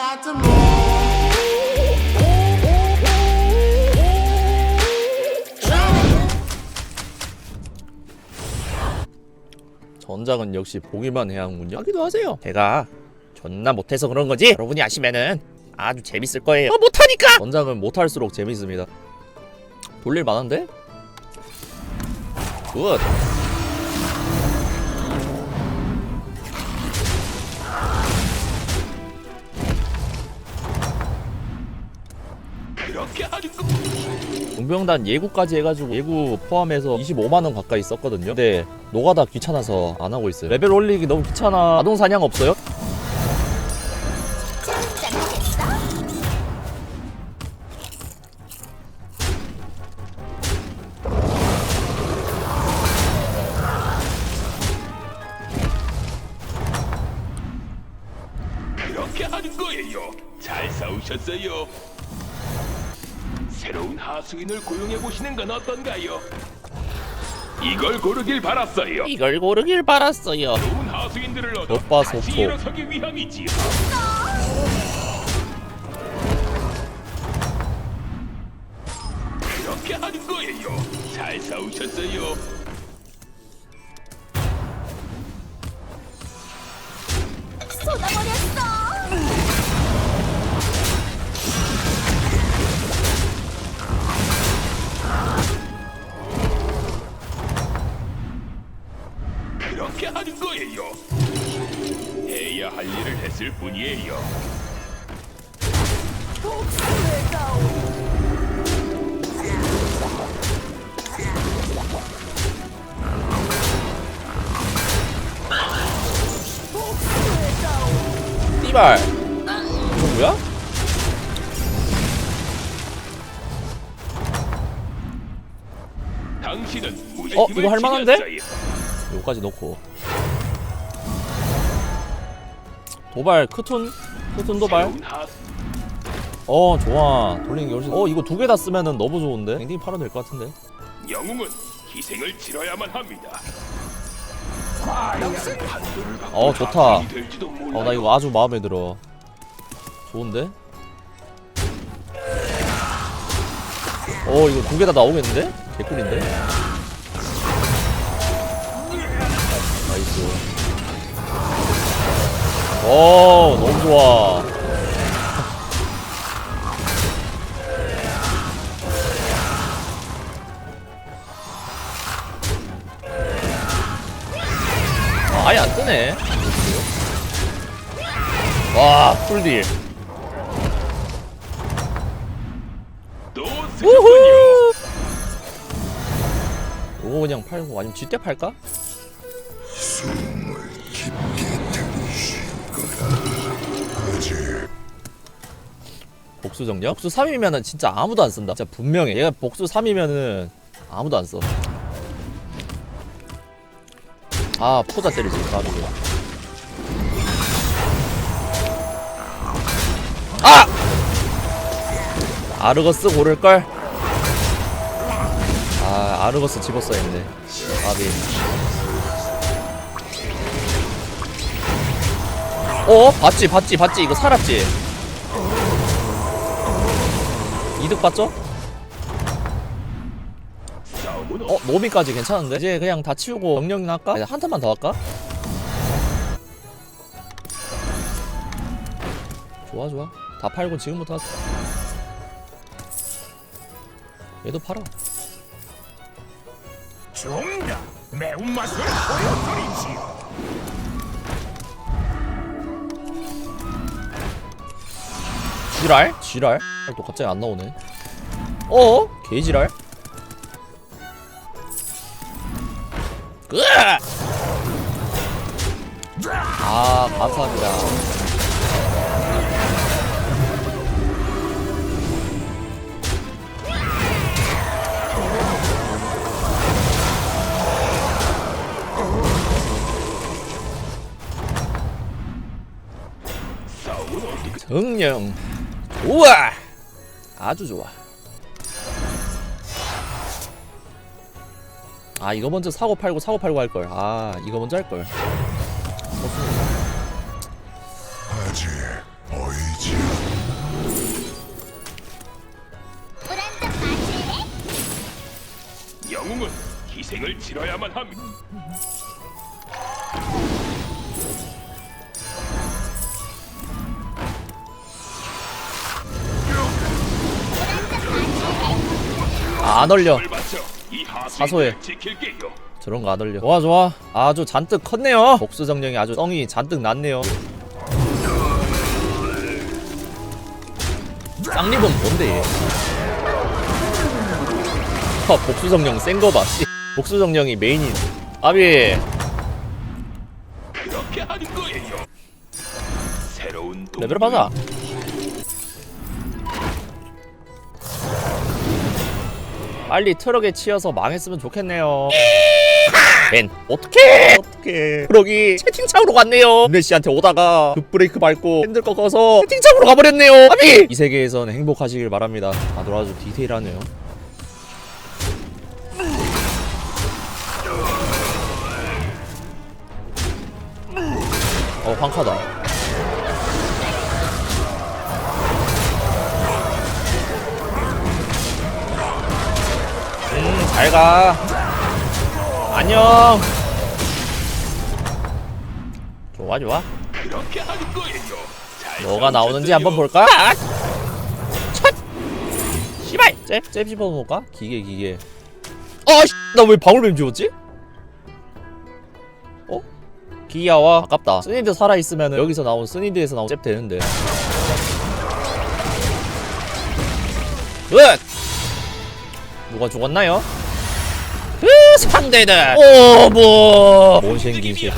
got to move. 전장은 역시 보기만 해야 하는군요. 하기도 하세요. 제가 존나 못해서 그런 거지. 여러분이 아시면은 아주 재밌을 거예요. 어, 못하니까. 전장은 못할수록 재밌습니다. 돌릴 만한데? 굿. 그렇게 하는 거 용병단 예구까지 해가지고 예구 포함해서 25만 원 가까이 썼거든요. 근데 노가다 귀찮아서 안 하고 있어요. 레벨 올리기 너무 귀찮아. 아동 사냥 없어요? 그렇게 하는 거예요. 잘 싸우셨어요. 하수인을 고용해 보시는 건 어떤가요? 이걸 고르길 바랐어요. 이걸 고르길 바랐어요. 좋은 하수인들을 얻어 오빠 다시 속보. 일어서기 위함이지요. 그렇게 하는 거예요. 잘 싸우셨어요. 거예요. 해야 할 일을 했을 뿐이에요. 띠발. 이거 뭐야? 당신은 어, 이거 할 만한데? 지녔어요. 요까지 넣고. 도발 크툰 크툰 도발. 어 좋아 돌리는 게 훨씬. 어 이거 두 개 다 쓰면은 너무 좋은데. 댕댕이 팔아도 될것 같은데. 영웅은 희생을 치러야만 합니다. 어 좋다. 어 나 이거 아주 마음에 들어. 좋은데? 어 이거 두 개 다 나오겠는데? 개꿀인데? 나이스. 오 너무 좋아. 아, 아예 안 뜨네. 와 풀딜. 우후! 이거 그냥 팔고 아니면 쥐때 팔까? 복수 정력? 복수 3이면은 진짜 아무도 안 쓴다. 진짜 분명해. 얘가 복수 3이면은 아무도 안 써. 아, 포자 때리지. 나도. 아! 아르거스 고를걸? 아 아르거스 집었어야 했네 아비 어? 봤지 봤지 봤지 이거 살았지 이득 봤죠? 어 노비까지 괜찮은데? 이제 그냥 다 치우고 명령이나 할까? 아니, 한 탄만 더 할까? 좋아 좋아 다 팔고 지금부터 하자 얘도 팔아 정답 매운맛을 보여드리지요. 지랄? 지랄? 또 갑자기 안 나오네. 어? 개지랄? 아, 감사합니다. 정령. 좋아! 아주 좋아. 아 이거 먼저 사고 팔고 사고 팔고 할걸. 아 이거 먼저 할걸. 영웅은 희생을 치러야만 합니다. 안 얼려. 사소해. 저런 거 안 얼려. 좋아 좋아. 아주 잔뜩 컸네요. 복수 정령이 아주 썽이 잔뜩 났네요. 쌍립은 뭔데? 얘 아, 복수 정령 센 거봐. 복수 정령이 메인인. 아비. 레벨업 하자 빨리 트럭에 치여서 망했으면 좋겠네요. 벤 어떡해? 어떡해. 트럭이 채팅창으로 갔네요. 은혜 씨한테 오다가 급브레이크 밟고 핸들 꺾어서 채팅창으로 가버렸네요. 아비! 이 세계에선 행복하시길 바랍니다. 다들 아주 디테일하네요. 어 황카다 음, 잘 가. 안녕. 좋아, 좋아. 뭐가 나오는지. 한번 볼까? 아! 첫! 씨발! 잽, 잽 씹어놓을까? 기계, 기계. 아, 씨! 나왜 방울뱀 지웠지? 어? 기야와 아깝다. 스니드 살아있으면 여기서 나온 스니드에서 나온 잽 되는데. 으! 누가 죽었나요? 그 상대들! 오뭐! 못생김새.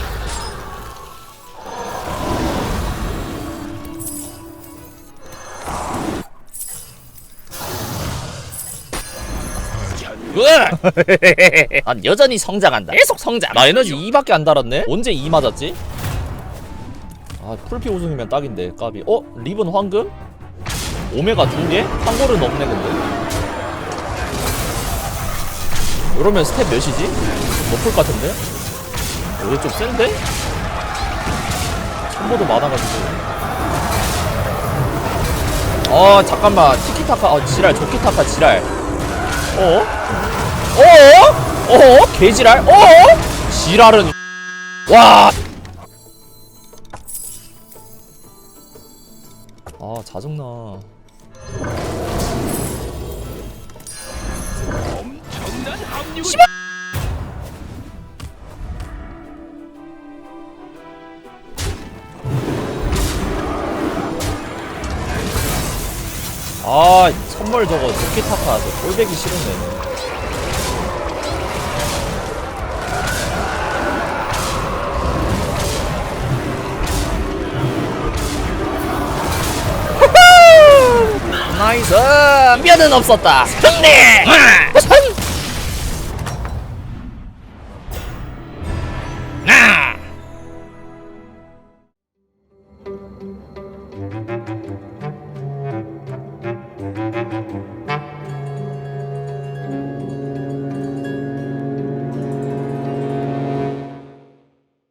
으! 난 여전히 성장한다. 계속 성장. 나 에너지 2밖에 안 달았네. 언제 2 맞았지? 아 풀피 우승이면 딱인데 까비. 어 리본 황금? 오메가 두 개? 한 골은 없네 근데. 이러면 스텝 몇이지? 높을 것 같은데? 어, 얘좀 센데? 첨보도 많아가지고. 어 잠깐만 티키타카 어 지랄 조키타카 지랄. 어? 어 어? 어어? 개지랄? 어어? 지랄은 와. 아 짜증나. 합류. 아 선물 저거 도키타카 저 꼴배기 싫은데. 나이스! 면은 없었다. 승리!